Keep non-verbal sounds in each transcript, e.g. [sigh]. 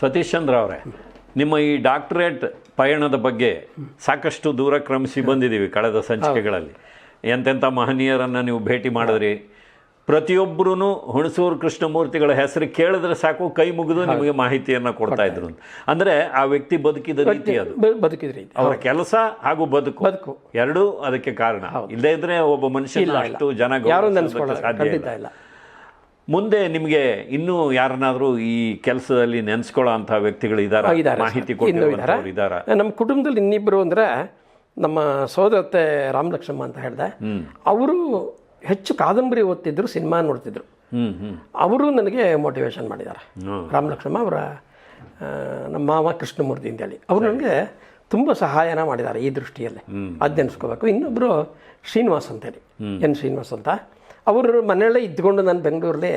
ಸತೀಶ್ ಚಂದ್ರ ಅವರೇ ನಿಮ್ಮ ಈ ಡಾಕ್ಟರೇಟ್ ಪಯಣದ ಬಗ್ಗೆ ಸಾಕಷ್ಟು ದೂರ ಕ್ರಮಿಸಿ ಬಂದಿದ್ದೀವಿ ಕಳೆದ ಸಂಚಿಕೆಗಳಲ್ಲಿ. ಎಂತೆಂಥ ಮಹನೀಯರನ್ನು ನೀವು ಭೇಟಿ ಮಾಡಿದ್ರಿ. ಪ್ರತಿಯೊಬ್ಬರೂ ಹುಣಸೂರು ಕೃಷ್ಣಮೂರ್ತಿಗಳ ಹೆಸರು ಕೇಳಿದ್ರೆ ಸಾಕು ಕೈ ಮುಗಿದು ನಿಮಗೆ ಮಾಹಿತಿಯನ್ನು ಕೊಡ್ತಾ ಇದ್ರು ಅಂದರೆ ಆ ವ್ಯಕ್ತಿ ಬದುಕಿದ ರೀತಿ ಅದು. ಬದುಕಿದ ರೀತಿ. ಅವರ ಕೆಲಸ ಹಾಗೂ ಬದುಕು. ಬದುಕು. ಎರಡೂ ಅದಕ್ಕೆ ಕಾರಣ. ಇಲ್ಲದೇ ಇದ್ರೆ ಒಬ್ಬ ಮನುಷ್ಯ ಅಷ್ಟು ಜನ ಸಾಧ್ಯ ಇಲ್ಲ. ಮುಂದೆ ನಿಮಗೆ ಇನ್ನೂ ಯಾರನ್ನಾದರೂ ಈ ಕೆಲಸದಲ್ಲಿ ನೆನೆಸ್ಕೊಳ್ಳೋ ಅಂತ ವ್ಯಕ್ತಿಗಳು ಇದಾರ ಇದ್ದಾರೆ ಮಾಹಿತಿ ಇದ್ದಾರೆ ನಮ್ಮ ಕುಟುಂಬದಲ್ಲಿ ಇನ್ನಿಬ್ಬರು ಅಂದರೆ ನಮ್ಮ ಸೋದರತ್ತೆ ರಾಮಲಕ್ಷ್ಮ ಅಂತ ಹೇಳಿದೆ. ಅವರು ಹೆಚ್ಚು ಕಾದಂಬರಿ ಓದ್ತಿದ್ರು ಸಿನಿಮಾ ನೋಡ್ತಿದ್ರು. ಅವರು ನನಗೆ ಮೋಟಿವೇಶನ್ ಮಾಡಿದ್ದಾರೆ ಹ್ಮ್. ರಾಮಲಕ್ಷ್ಮ ಅವರ ನಮ್ಮ ಮಾವ ಕೃಷ್ಣಮೂರ್ತಿ ಅಂತೇಳಿ. ಅವರು ನನಗೆ ತುಂಬ ಸಹಾಯನ ಮಾಡಿದ್ದಾರೆ ಈ ದೃಷ್ಟಿಯಲ್ಲಿ. ಅದು ನೆನೆಸ್ಕೋಬೇಕು ಇನ್ನೊಬ್ಬರು ಶ್ರೀನಿವಾಸ್ ಅಂತೇಳಿ. ಎನ್ ಶ್ರೀನಿವಾಸ್ ಅಂತ. ಅವರು ಮನೆಯಲ್ಲೇ ಇದ್ದುಕೊಂಡು ನಾನು ಬೆಂಗಳೂರಲ್ಲಿ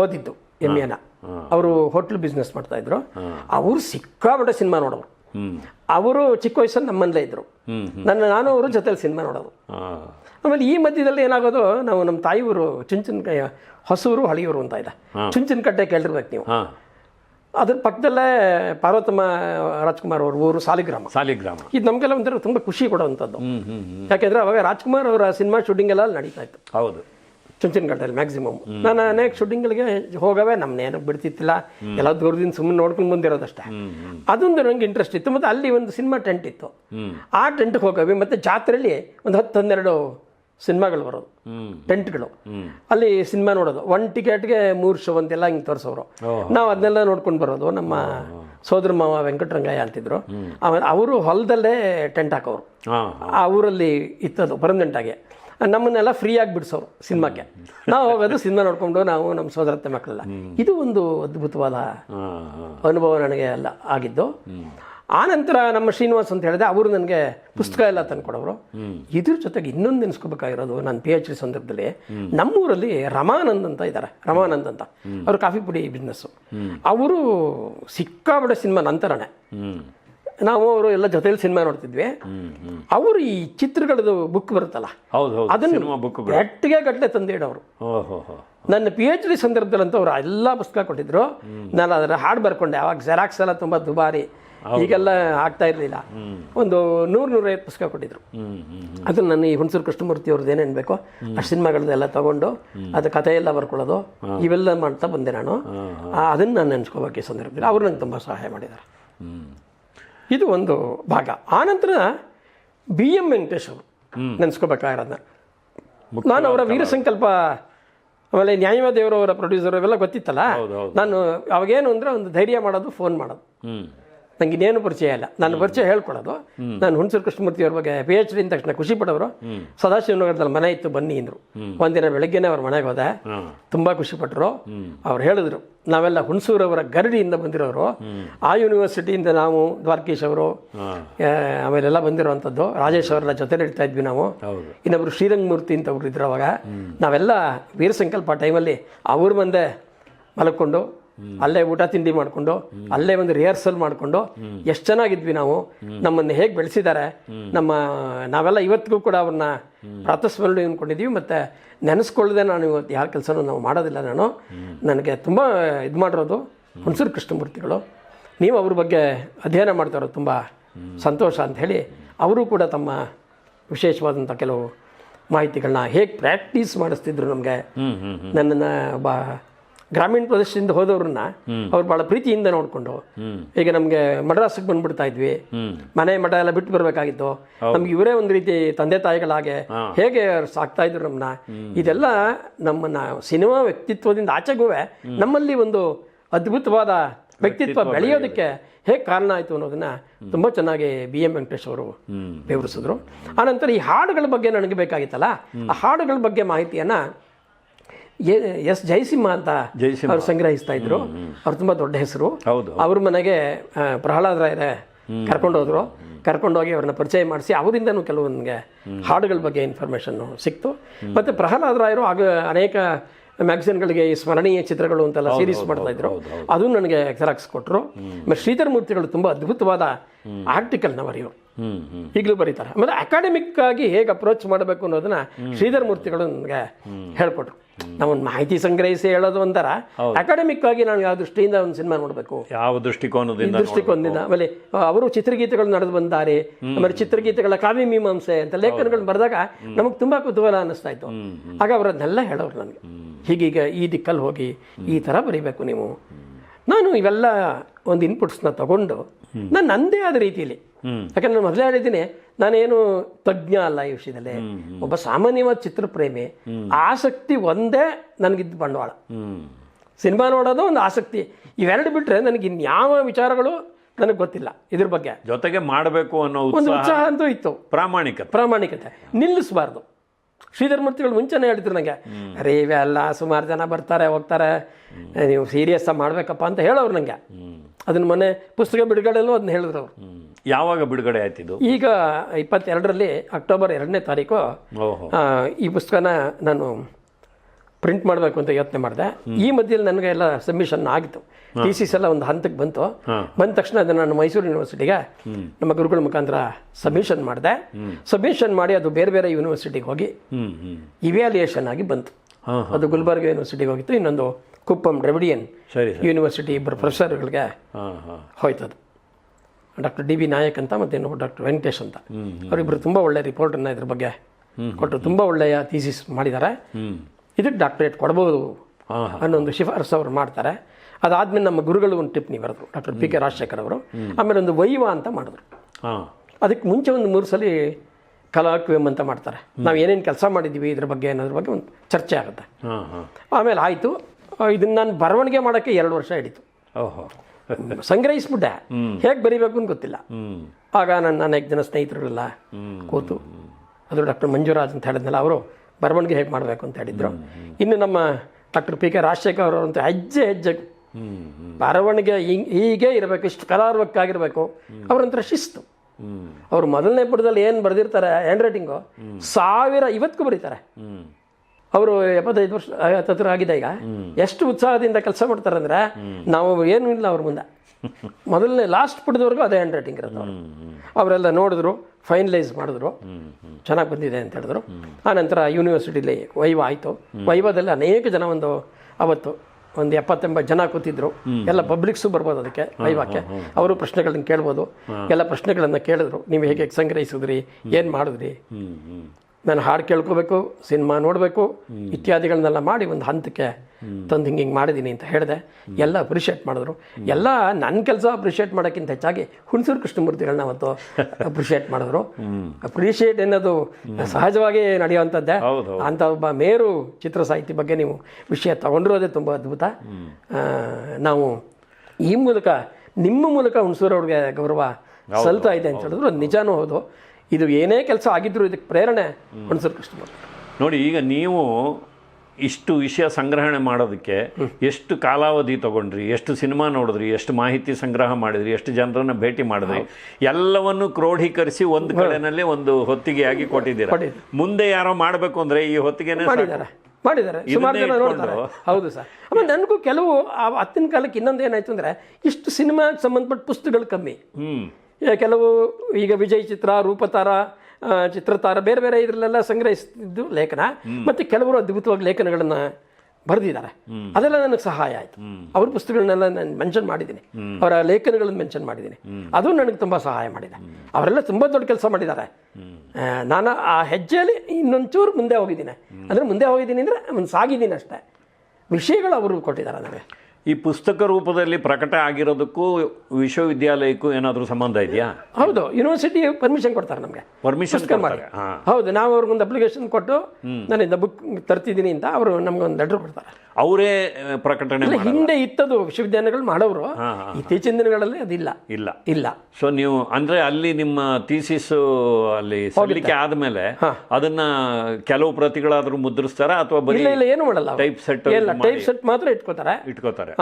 ಓದಿದ್ದು ಎಂ ಎನ ಅವರು ಹೋಟ್ಲ್ ಬಿಸ್ನೆಸ್ ಮಾಡ್ತಾ ಇದ್ರು. ಅವರು ಸಿಕ್ಕಾಪಟ್ಟೆ ಸಿನಿಮಾ ನೋಡೋರು. ಅವರು ಚಿಕ್ಕ ವಯಸ್ಸಲ್ಲಿ ನಮ್ಮಲ್ಲೇ ಇದ್ರು. ನನ್ನ ನಾನು ಅವರು ಜೊತೆಲಿ ಸಿನಿಮಾ ನೋಡೋದು. ಆಮೇಲೆ ಈ ಮಧ್ಯದಲ್ಲಿ ಏನಾಗೋದು ನಾವು ನಮ್ಮ ತಾಯಿಯವರು ಕೈ ಹೊಸೂರು ಹಳಿಯೂರು ಅಂತ ಇದೆ. ಚುಂಚನಕಟ್ಟೆ ಕೇಳಿರ್ಬೇಕು ನೀವು. ಅದ್ರ ಪಕ್ಕದಲ್ಲೇ ಪಾರ್ವತಮ್ಮ ರಾಜ್ಕುಮಾರ್ ಅವ್ರ ಊರು ಸಾಲಿಗ್ರಾಮ. ಸಾಲಿಗ್ರಾಮ. ಇದು ನಮಗೆಲ್ಲ ಒಂಥರ ತುಂಬ ಖುಷಿ ಕೊಡುವಂಥದ್ದು. ಯಾಕೆಂದ್ರೆ ಅವಾಗ ರಾಜ್ಕುಮಾರ್ ಅವರ ಸಿನಿಮಾ ಶೂಟಿಂಗ್ ಎಲ್ಲ ಅಲ್ಲಿ ನಡೀತಾ ಇತ್ತು. ಹೌದು. ಚುಂಚನಗಡ್ಡೆಯಲ್ಲಿ ಮ್ಯಾಕ್ಸಿಮಮ್ ನಾನು ಅನೇಕ ಶೂಟಿಂಗ್ಗಳಿಗೆ ಹೋಗವೆ ನಮ್ಮನ್ನೇನು ಬಿಡ್ತಿತ್ತಿಲ್ಲ. ಎಲ್ಲ ದೂರದಿಂದ ಸುಮ್ಮನೆ ನೋಡ್ಕೊಂಡು ಬಂದಿರೋದಷ್ಟೇ. ಅದೊಂದು ನನಗೆ ಇಂಟ್ರೆಸ್ಟ್ ಇತ್ತು. ಮತ್ತು ಅಲ್ಲಿ ಒಂದು ಸಿನಿಮಾ ಟೆಂಟ್ ಇತ್ತು. ಆ ಟೆಂಟ್ಗೆ ಹೋಗವೆ ಮತ್ತು ಜಾತ್ರೆಯಲ್ಲಿ ಒಂದು ಹತ್ತು ಹನ್ನೆರಡು ಸಿನಿಮಾಗಳು ಬರೋದು. ಟೆಂಟ್ಗಳು. ಅಲ್ಲಿ ಸಿನಿಮಾ ನೋಡೋದು. ಒನ್ ಟಿಕೆಟ್ಗೆ ಮೂರು ಶೋ ಅಂತೆಲ್ಲ ಹಿಂಗೆ ತೋರಿಸೋರು. ನಾವು ಅದನ್ನೆಲ್ಲ ನೋಡ್ಕೊಂಡು ಬರೋದು. ನಮ್ಮ ಸೋದರ ಮಾವ ವೆಂಕಟರಂಗಯ್ಯ ಅಂತಿದ್ರು. ಆಮೇಲೆ ಅವರು ಹೊಲದಲ್ಲೇ ಟೆಂಟ್ ಹಾಕೋರು ಆ ಊರಲ್ಲಿ ಇತ್ತದು ಪರ್ಮನೆಂಟಾಗಿ ನಮ್ಮನ್ನೆಲ್ಲ ಫ್ರೀಯಾಗಿ ಬಿಡಿಸೋರು ಸಿನಿಮಾಕ್ಕೆ. ನಾವು ಹೋಗೋದು ಸಿನಿಮಾ ನೋಡ್ಕೊಂಡು ನಾವು ನಮ್ಮ ಸೋದರತ್ತೆ ಮಕ್ಕಳೆಲ್ಲ. ಇದು ಒಂದು ಅದ್ಭುತವಾದ ಅನುಭವ ನನಗೆ ಎಲ್ಲ ಆಗಿದ್ದು. ಆನಂತರ ನಮ್ಮ ಶ್ರೀನಿವಾಸ್ ಅಂತ ಹೇಳಿದೆ ಅವರು ನನಗೆ ಪುಸ್ತಕ ಎಲ್ಲ ತಂದುಕೊಡೋರು. ಇದ್ರ ಜೊತೆಗೆ ಇನ್ನೊಂದು ನೆನೆಸ್ಕೋಬೇಕಾಗಿರೋದು ನಾನು ಪಿ ಎಚ್ ಡಿ ಸಂದರ್ಭದಲ್ಲಿ ನಮ್ಮೂರಲ್ಲಿ ರಮಾನಂದ್ ಅಂತ ಇದ್ದಾರೆ. ರಮಾನಂದ್ ಅಂತ. ಅವರು ಕಾಫಿ ಪುಡಿ ಬಿಸ್ನೆಸ್ಸು ಅವರು ಸಿಕ್ಕಾಪಟ್ಟೆ ಸಿನಿಮಾ ನಂತರನೇ. ನಾವು ಅವರು ಎಲ್ಲ ಜೊತೆಯಲ್ಲಿ ಸಿನಿಮಾ ನೋಡ್ತಿದ್ವಿ. ಅವರು ಈ ಚಿತ್ರಗಳದ್ದು ಬುಕ್ ಬರುತ್ತಲ್ಲ ಹೌದು ಹೌದು. ಅದನ್ನು ಗಟ್ಟಿಗೆ ಗಟ್ಟಲೆ ತಂದಿಡೋರು ನನ್ನ ಪಿ ಎಚ್ ಡಿ ಸಂದರ್ಭದಲ್ಲಂತೂ ಅವರು ಎಲ್ಲ ಪುಸ್ತಕ ಕೊಟ್ಟಿದ್ರು. ನಾನು ಅದರ ಹಾಡು ಬರ್ಕೊಂಡೆ. ಅವಾಗ ಜೆರಾಕ್ಸ್ ಎಲ್ಲ ತುಂಬ ದುಬಾರಿ. ಈಗೆಲ್ಲ ಆಗ್ತಾ ಇರಲಿಲ್ಲ. ಒಂದು ನೂರು ನೂರೈವತ್ತು ಪುಸ್ತಕ ಕೊಟ್ಟಿದ್ರು. ಅದು ನನ್ನ ಈ ಹುಣಸೂರು ಕೃಷ್ಣಮೂರ್ತಿ ಅವ್ರದ್ದು ಏನೇನು ಬೇಕೋ ಆ ಸಿನಿಮಾಗಳನ್ನೆಲ್ಲ ತಗೊಂಡು ಅದು ಕಥೆ ಎಲ್ಲ ಬರ್ಕೊಳ್ಳೋದು ಇವೆಲ್ಲ ಮಾಡ್ತಾ ಬಂದೆ ನಾನು. ಅದನ್ನ ನಾನು ನೆನೆಸ್ಕೋಬೇಕು ಈ ಸಂದರ್ಭದಲ್ಲಿ. ಅವರು ನಂಗೆ ತುಂಬ ಸಹಾಯ ಮಾಡಿದ್ದಾರೆ ಇದು ಒಂದು ಭಾಗ. ಆನಂತರ ಬಿ ಎಂ ವೆಂಕಟೇಶ್ ಅವರು ನೆನೆಸ್ಕೋಬೇಕಾಗಿರೋದನ್ನ ನಾನು ಅವರ ವೀರ ಸಂಕಲ್ಪ ಆಮೇಲೆ ಅವರ ಪ್ರೊಡ್ಯೂಸರ್ ಇವೆಲ್ಲ ಗೊತ್ತಿತ್ತಲ್ಲ. ನಾನು ಅವಾಗೇನು ಅಂದರೆ ಒಂದು ಧೈರ್ಯ ಮಾಡೋದು ಫೋನ್ ಮಾಡೋದು. ನಂಗೆ ಇನ್ನೇನು ಪರಿಚಯ ಇಲ್ಲ. ನನ್ನ ಪರಿಚಯ ಹೇಳ್ಕೊಳ್ಳೋದು. ನಾನು ಹುಣಸೂರು ಕೃಷ್ಣಮೂರ್ತಿ ಅವ್ರ ಬಗ್ಗೆ ಪಿ ಎಚ್ ಡಿ ಅಂದ ತಕ್ಷಣ ಖುಷಿ ಪಡೋರು. ಸದಾಶಿವನಗರದಲ್ಲಿ ಮನೆ ಇತ್ತು ಬನ್ನಿ ಅಂದರು. ಒಂದಿನ ಬೆಳಗ್ಗೆನೇ ಅವ್ರ ಮನೆಗೆ ಹೋದೆ. ತುಂಬ ಖುಷಿ ಪಟ್ಟರು ಅವ್ರು ಹೇಳಿದ್ರು ನಾವೆಲ್ಲ ಹುಣಸೂರವರ ಗರಡಿಯಿಂದ ಬಂದಿರೋರು. ಆ ಯೂನಿವರ್ಸಿಟಿಯಿಂದ ನಾವು ದ್ವಾರಕೀಶ್ ಅವರು ಆಮೇಲೆಲ್ಲ ಬಂದಿರುವಂಥದ್ದು. ರಾಜೇಶ್ ಅವರೆಲ್ಲ ಜೊತೆ ಇಡ್ತಾ ಇದ್ವಿ ನಾವು. ಇನ್ನೊಬ್ರು ಶ್ರೀರಂಗಮೂರ್ತಿ ಅಂತ ಅವ್ರು ಇದ್ರು ಅವಾಗ. ನಾವೆಲ್ಲ ವೀರಸಂಕಲ್ಪ ಟೈಮಲ್ಲಿ ಅವ್ರ ಮುಂದೆ ಮಲ್ಕೊಂಡು ಅಲ್ಲೇ ಊಟ ತಿಂಡಿ ಮಾಡಿಕೊಂಡು ಅಲ್ಲೇ ಒಂದು ರಿಹರ್ಸಲ್ ಮಾಡಿಕೊಂಡು ಎಷ್ಟು ಚೆನ್ನಾಗಿದ್ವಿ ನಾವು. ನಮ್ಮನ್ನು ಹೇಗೆ ಬೆಳೆಸಿದ್ದಾರೆ ನಮ್ಮ ನಾವೆಲ್ಲ ಇವತ್ತಿಗೂ ಕೂಡ ಅವ್ರನ್ನ ಪ್ರಾತಸ್ಮರಣೆ ಅಂದ್ಕೊಂಡಿದ್ದೀವಿ ಮತ್ತು ನೆನೆಸ್ಕೊಳ್ಳದೆ ನಾನು ಇವತ್ತು ಯಾವ ಕೆಲಸನೂ ನಾವು ಮಾಡೋದಿಲ್ಲ ನಾನು. ನನಗೆ ತುಂಬ ಇದು ಮಾಡಿರೋದು ಹುಣಸೂರು ಕೃಷ್ಣಮೂರ್ತಿಗಳು. ನೀವು ಅವ್ರ ಬಗ್ಗೆ ಅಧ್ಯಯನ ಮಾಡ್ತಾ ಇರೋದು ತುಂಬ ಸಂತೋಷ ಅಂತ ಹೇಳಿ ಅವರು ಕೂಡ ತಮ್ಮ ವಿಶೇಷವಾದಂಥ ಕೆಲವು ಮಾಹಿತಿಗಳನ್ನ ಹೇಗೆ ಪ್ರಾಕ್ಟೀಸ್ ಮಾಡಿಸ್ತಿದ್ರು ನಮಗೆ. ನನ್ನನ್ನು ಒಬ್ಬ ಗ್ರಾಮೀಣ ಪ್ರದೇಶದಿಂದ ಹೋದವ್ರನ್ನ ಅವ್ರು ಬಹಳ ಪ್ರೀತಿಯಿಂದ ನೋಡಿಕೊಂಡು ಈಗ ನಮಗೆ ಮಡ್ರಾಸ್ಗೆ ಬಂದ್ಬಿಡ್ತಾ ಇದ್ವಿ. ಮನೆ ಮಠ ಎಲ್ಲ ಬಿಟ್ಟು ಬರಬೇಕಾಗಿತ್ತು. ನಮ್ಗೆ ಇವರೇ ಒಂದು ರೀತಿ ತಂದೆ ತಾಯಿಗಳಾಗೆ ಹೇಗೆ ಅವ್ರು ಸಾಕ್ತಾ ಇದ್ರು ನಮ್ಮನ್ನ ಇದೆಲ್ಲ ನಮ್ಮನ್ನ ಸಿನಿಮಾ ವ್ಯಕ್ತಿತ್ವದಿಂದ ಆಚೆಗೂ ನಮ್ಮಲ್ಲಿ ಒಂದು ಅದ್ಭುತವಾದ ವ್ಯಕ್ತಿತ್ವ ಬೆಳೆಯೋದಕ್ಕೆ ಹೇಗೆ ಕಾರಣ ಆಯಿತು ಅನ್ನೋದನ್ನ ತುಂಬ ಚೆನ್ನಾಗಿ ಬಿ ಎಂ ವೆಂಕಟೇಶ್ ಅವರು ವಿವರಿಸಿದ್ರು. ಆನಂತರ ಈ ಹಾಡುಗಳ ಬಗ್ಗೆ ನನಗೆ ಬೇಕಾಗಿತ್ತಲ್ಲ? ಆ ಹಾಡುಗಳ ಬಗ್ಗೆ ಮಾಹಿತಿಯನ್ನ ಎಸ್ ಜಯಸಿಂಹ ಅಂತ ಜಯಸಿಂಹ. ಅವ್ರು ಸಂಗ್ರಹಿಸ್ತಾ ಇದ್ರು. ಅವ್ರು ತುಂಬಾ ದೊಡ್ಡ ಹೆಸರು. ಹೌದು. ಅವ್ರ ಮನೆಗೆ ಪ್ರಹ್ಲಾದ್ ಹೋದ್ರು. ಕರ್ಕೊಂಡೋದ್ರು ಕರ್ಕೊಂಡೋಗಿ ಅವ್ರನ್ನ ಪರಿಚಯ ಮಾಡಿಸಿ ಅವರಿಂದನೂ ಕೆಲವೊಂದಿಗೆ ಹಾಡುಗಳ ಬಗ್ಗೆ ಇನ್ಫಾರ್ಮೇಶನ್ ಸಿಕ್ತು. ಮತ್ತೆ ಪ್ರಹ್ಲಾದ್ ರಾಯರು ಆಗ ಅನೇಕ ಮ್ಯಾಗಝಿನ್ಗಳಿಗೆ ಈ ಸ್ಮರಣೀಯ ಚಿತ್ರಗಳು ಅಂತೆಲ್ಲ ಸೀರೀಸ್ ಮಾಡ್ತಾ ಇದ್ರು. ಅದು ನನಗೆ ಜೆರಾಕ್ಸ್ ಕೊಟ್ಟರು ಮತ್ತು ಶ್ರೀಧರ್ ಮೂರ್ತಿಗಳು ತುಂಬಾ ಅದ್ಭುತವಾದ ಆರ್ಟಿಕಲ್ನ ಬರೆಯೋರು ಈಗಲೂ ಬರೀತಾರೆ. ಆಮೇಲೆ ಅಕಾಡೆಮಿಕ್ ಆಗಿ ಹೇಗೆ ಅಪ್ರೋಚ್ ಮಾಡಬೇಕು ಅನ್ನೋದನ್ನ ಶ್ರೀಧರ್ ಮೂರ್ತಿಗಳು ನನಗೆ ಹೇಳ್ಕೊಟ್ರು. ನಾವೊಂದು ಮಾಹಿತಿ ಸಂಗ್ರಹಿಸಿ ಹೇಳೋದು ಒಂಥರ. ಅಕಾಡೆಮಿಕ್ ಆಗಿ ನಾನು ಯಾವ ದೃಷ್ಟಿಯಿಂದ ಒಂದು ಸಿನಿಮಾ ನೋಡಬೇಕು? ಯಾವ ದೃಷ್ಟಿಕೋನದಿಂದ ದೃಷ್ಟಿಕೋನದಿಂದ. ಆಮೇಲೆ ಅವರು ಚಿತ್ರಗೀತೆಗಳು ನಡೆದು ಬಂದಾರೆ. ಆಮೇಲೆ ಚಿತ್ರಗೀತೆಗಳ ಕಾವ್ಯ ಮೀಮಾಂಸೆ ಅಂತ ಲೇಖನಗಳು ಬರೆದಾಗ ನಮಗೆ ತುಂಬಾ ಕುತೂಹಲ ಅನ್ನಿಸ್ತಾ ಇತ್ತು. ಆಗ ಅವರನ್ನೆಲ್ಲ ಹೇಳೋರು ನನಗೆ. ಹೀಗೀಗ ಈ ದಿಕ್ಕಲ್ಲಿ ಹೋಗಿ ಈ ಥರ ಬರೀಬೇಕು ನೀವು. ನಾನು ಇವೆಲ್ಲ ಒಂದು ಇನ್ಪುಟ್ಸ್ನ ತಗೊಂಡು ನಾನು ನಂದೇ ಆದ ರೀತಿಯಲ್ಲಿ ಯಾಕಂದ್ರೆ ನಾನು ಮೊದಲೇ ಹೇಳಿದ್ದೀನಿ ನಾನೇನು ತಜ್ಞ ಅಲ್ಲ ಈ ವಿಷಯದಲ್ಲಿ. ಒಬ್ಬ ಸಾಮಾನ್ಯವಾದ ಚಿತ್ರಪ್ರೇಮಿ ಆಸಕ್ತಿ ಒಂದೇ ನನಗಿದ್ದ ಬಂಡವಾಳ. ಸಿನಿಮಾ ನೋಡೋದು ಒಂದು ಆಸಕ್ತಿ. ಇವೆರಡು ಬಿಟ್ಟರೆ ನನಗೆ ಇನ್ಯಾವ ವಿಚಾರಗಳು ನನಗೆ ಗೊತ್ತಿಲ್ಲ ಇದ್ರ ಬಗ್ಗೆ. ಜೊತೆಗೆ ಮಾಡಬೇಕು ಅನ್ನೋ ಒಂದು ಉತ್ಸಾಹ ಅಂತೂ ಇತ್ತು. ಪ್ರಾಮಾಣಿಕತೆ. ಪ್ರಾಮಾಣಿಕತೆ. ನಿಲ್ಲಿಸಬಾರ್ದು. ಶ್ರೀಧರ್ ಮೂರ್ತಿಗಳು ಮುಂಚೆನೇ ಹೇಳಿದ್ರು ನನಗೆ ಅರೇ ಇವೆಲ್ಲ ಸುಮಾರು ಜನ ಬರ್ತಾರೆ ಹೋಗ್ತಾರೆ. ನೀವು ಸೀರಿಯಸ್ ಮಾಡಬೇಕಪ್ಪ ಅಂತ ಹೇಳೋರು ನನಗೆ ಅದನ್ನ ಮೊನ್ನೆ ಪುಸ್ತಕ ಬಿಡುಗಡೆಯಲ್ಲೂ ಅದನ್ನ ಹೇಳಿದ್ರು ಅವರು. ಯಾವಾಗ ಬಿಡುಗಡೆ ಆಯ್ತಿದ್ದು ಈಗ ಇಪ್ಪತ್ತೆರಡರಲ್ಲಿ ಅಕ್ಟೋಬರ್ ಎರಡನೇ ತಾರೀಕು ಆ, ಈ ಪುಸ್ತಕನ ನಾನು ಪ್ರಿಂಟ್ ಮಾಡಬೇಕು ಅಂತ ಯೋಚನೆ ಮಾಡಿದೆ. ಈ ಮಧ್ಯದಲ್ಲಿ ನನಗೆ ಎಲ್ಲ ಸಬ್ಮಿಷನ್ ಆಗಿತ್ತು. ಥೀಸಿಸ್ ಎಲ್ಲ ಒಂದು ಹಂತಕ್ಕೆ ಬಂತು. ಬಂದ ತಕ್ಷಣ ಅದನ್ನು ನಾನು ಮೈಸೂರು ಯೂನಿವರ್ಸಿಟಿಗೆ ನಮ್ಮ ಗುರುಗಳ ಮುಖಾಂತರ ಸಬ್ಮಿಷನ್ ಮಾಡಿದೆ. ಸಬ್ಮಿಷನ್ ಮಾಡಿ ಅದು ಬೇರೆ ಬೇರೆ ಯೂನಿವರ್ಸಿಟಿಗೆ ಹೋಗಿ ಇವ್ಯಾಲ್ಯೂಯೇಷನ್ ಆಗಿ ಬಂತು. ಅದು ಗುಲ್ಬರ್ಗ ಯೂನಿವರ್ಸಿಟಿಗೆ ಹೋಗಿತ್ತು. ಇನ್ನೊಂದು ಕುಪ್ಪಂ ಡ್ರೆವಿಡಿಯನ್ ಸರಿ ಯೂನಿವರ್ಸಿಟಿ ಇಬ್ಬರು ಪ್ರೊಫೆಸರ್ಗಳಿಗೆ ಹೋಯ್ತದೆ. ಡಾಕ್ಟರ್ ಡಿ ಬಿ ನಾಯಕ್ ಅಂತ ಮತ್ತು ಇನ್ನೊಬ್ಬ ಡಾಕ್ಟರ್ ವೆಂಕಟೇಶ್ ಅಂತ. ಅವರಿಬ್ಬರು ತುಂಬ ಒಳ್ಳೆಯ ರಿಪೋರ್ಟನ್ನು ಇದ್ರ ಬಗ್ಗೆ ಕೊಟ್ಟರು. ತುಂಬ ಒಳ್ಳೆಯ ಥೀಸಿಸ್ ಮಾಡಿದ್ದಾರೆ ಇದಕ್ಕೆ ಡಾಕ್ಟರೇಟ್ ಕೊಡ್ಬೋದು ಅನ್ನೋ ಒಂದು ಶಿಫಾರಸು ಅವರು ಮಾಡ್ತಾರೆ. ಅದಾದ್ಮೇಲೆ ನಮ್ಮ ಗುರುಗಳು ಒಂದು ಟಿಪ್ಪಣಿ ಬರೆದ್ರು ಡಾಕ್ಟರ್ ಪಿ ಕೆ ರಾಜಶೇಖರ್ ಅವರು. ಆಮೇಲೆ ಒಂದು ವೈವ ಅಂತ ಮಾಡಿದ್ರು. ಹಾ. ಅದಕ್ಕೆ ಮುಂಚೆ ಒಂದು ಮೂರು ಸಲ ಕಲಾಕ್ವಿಯಂ ಅಂತ ಮಾಡ್ತಾರೆ. ನಾವು ಏನೇನು ಕೆಲಸ ಮಾಡಿದ್ದೀವಿ ಇದ್ರ ಬಗ್ಗೆ ಅನ್ನೋದ್ರ ಬಗ್ಗೆ ಒಂದು ಚರ್ಚೆ ಆಗುತ್ತೆ. ಹಾ ಹಾ. ಆಮೇಲೆ ಆಯಿತು. ಇದನ್ನು ನಾನು ಬರವಣಿಗೆ ಮಾಡೋಕ್ಕೆ ಎರಡು ವರ್ಷ ಹಿಡಿತು. ಓಹೋ. ಸಂಗ್ರಹಿಸ್ಬಿಟ್ಟೆ. ಹೇಗೆ ಬರೀಬೇಕು ಅಂತ ಗೊತ್ತಿಲ್ಲ. ಆಗ ನನ್ನ ಅನೇಕ ಜನ ಸ್ನೇಹಿತರುಗಳೆಲ್ಲ ಕೂತು ಅದು ಡಾಕ್ಟರ್ ಮಂಜುರಾಜ್ ಅಂತ ಹೇಳಿದ್ನಲ್ಲ ಅವರು ಬರವಣಿಗೆ ಹೇಗೆ ಮಾಡಬೇಕು ಅಂತ ಹೇಳಿದ್ರು. ಇನ್ನು ನಮ್ಮ ಡಾಕ್ಟರ್ ಪಿ ಕೆ ರಾಜಶೇಖರ್ ಅವರು ಅಂತ ಹೆಜ್ಜೆ ಹೆಜ್ಜೆ ಬರವಣಿಗೆ ಹಿಂಗ್- ಇರಬೇಕು ಇಷ್ಟು ಕಲಾರ್ವಕ್ಕಾಗಿರಬೇಕು. ಅವರಂತರ ಶಿಸ್ತು. ಅವರು ಮೊದಲನೇ ಪುಟದಲ್ಲಿ ಏನು ಬರೆದಿರ್ತಾರೆ ಹ್ಯಾಂಡ್ ರೈಟಿಂಗು ಸಾವಿರ ಇವತ್ತಿಗೂ ಬರೀತಾರೆ. ಅವರು ಎಪ್ಪತ್ತೈದು ವರ್ಷ ಹತ್ರ ಆಗಿದೆ ಈಗ. ಎಷ್ಟು ಉತ್ಸಾಹದಿಂದ ಕೆಲಸ ಮಾಡ್ತಾರೆ ಅಂದ್ರೆ ನಾವು ಏನೂ ಇಲ್ಲ ಅವ್ರ ಮುಂದೆ. [laughs] ಮೊದಲನೇ ಲಾಸ್ಟ್ ಪುಟದವರೆಗೂ ಅದೇ ಹ್ಯಾಂಡ್ ರೈಟಿಂಗ್ ಇರುತ್ತೆ ಅವ್ರು. ಅವರೆಲ್ಲ ನೋಡಿದ್ರು ಫೈನಲೈಸ್ ಮಾಡಿದ್ರು. ಚೆನ್ನಾಗಿ ಬಂದಿದೆ ಅಂತ ಹೇಳಿದ್ರು. ಆನಂತರ ಯೂನಿವರ್ಸಿಟಿಲಿ ವೈವ ಆಯಿತು. ವೈವದಲ್ಲಿ ಅನೇಕ ಜನ ಒಂದು ಅವತ್ತು ಒಂದು ಎಪ್ಪತ್ತೆಂಬತ್ತು ಜನ ಕೂತಿದ್ರು. ಎಲ್ಲ ಪಬ್ಲಿಕ್ಸು ಬರ್ಬೋದು ಅದಕ್ಕೆ ವೈವಾಕ್ಕೆ. ಅವರು ಪ್ರಶ್ನೆಗಳನ್ನ ಕೇಳ್ಬೋದು. ಎಲ್ಲ ಪ್ರಶ್ನೆಗಳನ್ನು ಕೇಳಿದ್ರು. ನೀವು ಹೇಗೆ ಸಂಗ್ರಹಿಸಿದ್ರಿ? ಏನು ಮಾಡಿದ್ರಿ? ನಾನು ಹಾಡು ಕೇಳ್ಕೋಬೇಕು ಸಿನಿಮಾ ನೋಡಬೇಕು ಇತ್ಯಾದಿಗಳನ್ನೆಲ್ಲ ಮಾಡಿ ಒಂದು ಹಂತಕ್ಕೆ ತಂದು ಹಿಂಗೆ ಹಿಂಗೆ ಮಾಡಿದ್ದೀನಿ ಅಂತ ಹೇಳಿದೆ. ಎಲ್ಲ ಅಪ್ರಿಷಿಯೇಟ್ ಮಾಡಿದ್ರು. ಎಲ್ಲ ನನ್ನ ಕೆಲಸ ಅಪ್ರಿಷಿಯೇಟ್ ಮಾಡೋಕ್ಕಿಂತ ಹೆಚ್ಚಾಗಿ ಹುಣಸೂರು ಕೃಷ್ಣಮೂರ್ತಿಗಳನ್ನ ಅವತ್ತು ಅಪ್ರಿಷಿಯೇಟ್ ಮಾಡಿದ್ರು. ಅಪ್ರಿಷಿಯೇಟ್ ಎನ್ನೋದು ಸಹಜವಾಗಿ ನಡೆಯುವಂಥದ್ದೇ. ಅಂತ ಒಬ್ಬ ಮೇರು ಚಿತ್ರ ಸಾಹಿತ್ಯ ಬಗ್ಗೆ ನೀವು ವಿಷಯ ತಗೊಂಡಿರೋದೇ ತುಂಬ ಅದ್ಭುತ. ನಾವು ಈ ಮೂಲಕ ನಿಮ್ಮ ಮೂಲಕ ಹುಣಸೂರವ್ರಿಗೆ ಗೌರವ ಸಲ್ತಾ ಇದೆ ಅಂತ ಹೇಳಿದ್ರು. ನಿಜಾನೂ ಹೌದು. ಇದು ಏನೇ ಕೆಲಸ ಆಗಿದ್ರು ಇದಕ್ಕೆ ಪ್ರೇರಣೆ ಹುಣಸೂರು ಕೃಷ್ಣಮೂರ್ತಿ ನೋಡಿ ಈಗ ನೀವು ಇಷ್ಟು ವಿಷಯ ಸಂಗ್ರಹಣೆ ಮಾಡೋದಕ್ಕೆ ಎಷ್ಟು ಕಾಲಾವಧಿ ತಗೊಂಡ್ರಿ ಎಷ್ಟು ಸಿನಿಮಾ ನೋಡಿದ್ರಿ ಎಷ್ಟು ಮಾಹಿತಿ ಸಂಗ್ರಹ ಮಾಡಿದ್ರಿ ಎಷ್ಟು ಜನರನ್ನ ಭೇಟಿ ಮಾಡಿದ್ರಿ ಎಲ್ಲವನ್ನು ಕ್ರೋಢೀಕರಿಸಿ ಒಂದು ಕಡೆನಲ್ಲೇ ಒಂದು ಹೊತ್ತಿಗೆಯಾಗಿ ಕೊಟ್ಟಿದ್ದೀರಾ? ಕೊಟ್ಟಿದ್ದು. ಮುಂದೆ ಯಾರೋ ಮಾಡಬೇಕು ಅಂದ್ರೆ ಈ ಹೊತ್ತಿಗೆನೇ. ಮಾಡಿದ್ದಾರೆ ಸುಮಾರು ಜನ ನೋಡ್ತಾರೆ. ಹೌದು ಸರ್. ಆಮೇಲೆ ನನಗೂ ಕೆಲವು ಆ ಹತ್ತಿನ ಕಾಲಕ್ಕೆ ಇನ್ನೊಂದು ಏನಾಯ್ತು ಅಂದರೆ ಇಷ್ಟು ಸಿನಿಮಾ ಸಂಬಂಧಪಟ್ಟ ಪುಸ್ತಕಗಳು ಕಮ್ಮಿ. ಕೆಲವು ಈಗ ವಿಜಯ್ ಚಿತ್ರ ರೂಪತಾರ ಚಿತ್ರತಾರ ಬೇರೆ ಬೇರೆ ಇದರಲ್ಲೆಲ್ಲ ಸಂಗ್ರಹಿಸಿದ್ದು ಲೇಖನ. ಮತ್ತು ಕೆಲವರು ಅದ್ಭುತವಾಗಿ ಲೇಖನಗಳನ್ನು ಬರೆದಿದ್ದಾರೆ. ಅದೆಲ್ಲ ನನಗೆ ಸಹಾಯ ಆಯಿತು. ಅವ್ರ ಪುಸ್ತಕಗಳನ್ನೆಲ್ಲ ನಾನು ಮೆನ್ಷನ್ ಮಾಡಿದ್ದೀನಿ. ಅವರ ಲೇಖನಗಳನ್ನು ಮೆನ್ಷನ್ ಮಾಡಿದ್ದೀನಿ. ಅದು ನನಗೆ ತುಂಬ ಸಹಾಯ ಮಾಡಿದೆ. ಅವರೆಲ್ಲ ತುಂಬ ದೊಡ್ಡ ಕೆಲಸ ಮಾಡಿದ್ದಾರೆ. ಆ, ನಾನು ಆ ಹೆಜ್ಜೆಯಲ್ಲಿ ಇನ್ನೊಂಚೂರು ಮುಂದೆ ಹೋಗಿದ್ದೀನಿ. ಅಂದರೆ ಮುಂದೆ ಹೋಗಿದ್ದೀನಿ ಅಂದರೆ ಒಂದು ಸಾಗಿದ್ದೀನಿ ಅಷ್ಟೇ. ವಿಷಯಗಳು ಅವರು ಕೊಟ್ಟಿದ್ದಾರೆ ನನಗೆ. ಈ ಪುಸ್ತಕ ರೂಪದಲ್ಲಿ ಪ್ರಕಟ ಆಗಿರೋದಕ್ಕೂ ವಿಶ್ವವಿದ್ಯಾಲಯಕ್ಕೂ ಏನಾದರೂ ಸಂಬಂಧ ಇದೆಯಾ? ಹೌದು ಯೂನಿವರ್ಸಿಟಿ ಪರ್ಮಿಷನ್ ಕೊಡ್ತಾರೆ ನಮಗೆ. ಪರ್ಮಿಷನ್ ಹೌದು ನಾವು ಅವ್ರಿಗೊಂದು ಅಪ್ಲಿಕೇಶನ್ ಕೊಟ್ಟು ನಾನು ಇಂದ ಬುಕ್ ತರ್ತಿದ್ದೀನಿ ಅಂತ ಅವರು ನಮ್ಗೊಂದು ಲೆಟರ್ ಕೊಡ್ತಾರೆ. ಅವರೇ ಪ್ರಕಟಣೆ ಹಿಂದೆ ಇತ್ತದು ವಿಶ್ವವಿದ್ಯಾಲಯಗಳು ಮಾಡೋರು. ಇತ್ತೀಚಿನ ದಿನಗಳಲ್ಲಿ ಅದಿಲ್ಲ. ಇಲ್ಲ. ಇಲ್ಲ. ಸೊ ನೀವು ಅಂದ್ರೆ ಅಲ್ಲಿ ನಿಮ್ಮ ಥೀಸಿಸ್ ಅಲ್ಲಿ ಸಲ್ಲಿಕೆ ಆದ್ಮೇಲೆ ಅದನ್ನ ಕೆಲವು ಪ್ರತಿಗಳಾದ್ರೂ ಮುದ್ರಿಸ್ತಾರ ಅಥವಾ ಇಲ್ಲ ಇಲ್ಲ ಏನು ಮಾಡಲ್ಲ ಟೈಪ್ ಸೆಟ್ ಇಲ್ಲ ಟೈಪ್ ಸೆಟ್ ಮಾತ್ರ ಇಟ್ಕೋತಾರೆ. ಇಟ್ಕೋತಾರೆ.